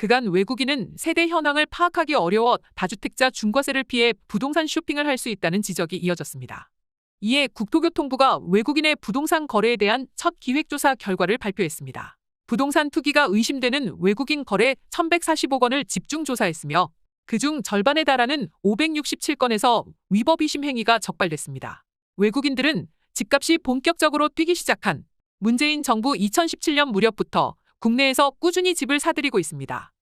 그간 외국인은 세대 현황을 파악하기 어려워 다주택자 중과세를 피해 부동산 쇼핑을 할 수 있다는 지적이 이어졌습니다. 이에 국토교통부가 외국인의 부동산 거래에 대한 첫 기획조사 결과를 발표했습니다. 부동산 투기가 의심되는 외국인 거래 1145건을 집중 조사했으며 그중 절반에 달하는 567건에서 위법 이심 행위가 적발됐습니다. 외국인들은 집값이 본격적으로 뛰기 시작한 문재인 정부 2017년 무렵부터 국내에서 꾸준히 집을 사들이고 있습니다.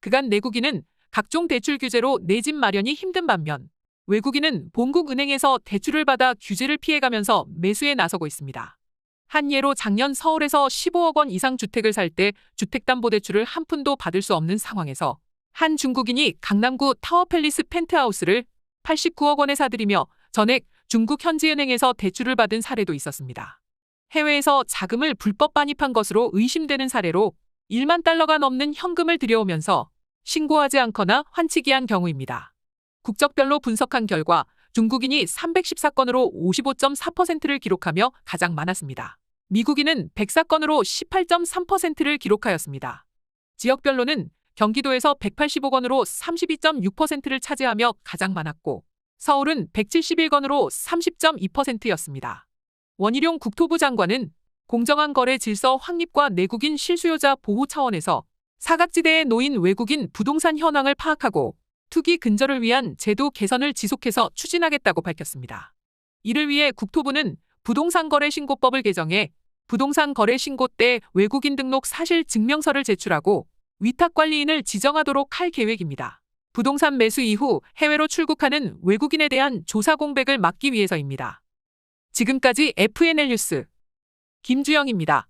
그간 내국인은 각종 대출 규제로 내 집 마련이 힘든 반면 외국인은 본국 은행에서 대출을 받아 규제를 피해가면서 매수에 나서고 있습니다. 한 예로 작년 서울에서 15억 원 이상 주택을 살 때 주택담보대출을 한 푼도 받을 수 없는 상황에서 한 중국인이 강남구 타워팰리스 펜트하우스를 89억 원에 사들이며 전액 중국 현지은행에서 대출을 받은 사례도 있었습니다. 해외에서 자금을 불법 반입한 것으로 의심되는 사례로 1만 달러가 넘는 현금을 들여오면서 신고하지 않거나 환치기 한 경우입니다. 국적별로 분석한 결과 중국인이 314건으로 55.4%를 기록하며 가장 많았습니다. 미국인은 104건으로 18.3%를 기록하였습니다. 지역별로는 경기도에서 185건으로 32.6%를 차지하며 가장 많았고 서울은 171건으로 30.2%였습니다. 원희룡 국토부 장관은 공정한 거래 질서 확립과 내국인 실수요자 보호 차원에서 사각지대에 놓인 외국인 부동산 현황을 파악하고 투기 근절을 위한 제도 개선을 지속해서 추진하겠다고 밝혔습니다. 이를 위해 국토부는 부동산 거래 신고법을 개정해 부동산 거래 신고 때 외국인 등록 사실 증명서를 제출하고 위탁 관리인을 지정하도록 할 계획입니다. 부동산 매수 이후 해외로 출국하는 외국인에 대한 조사 공백을 막기 위해서입니다. 지금까지 FNL 뉴스 김주영입니다.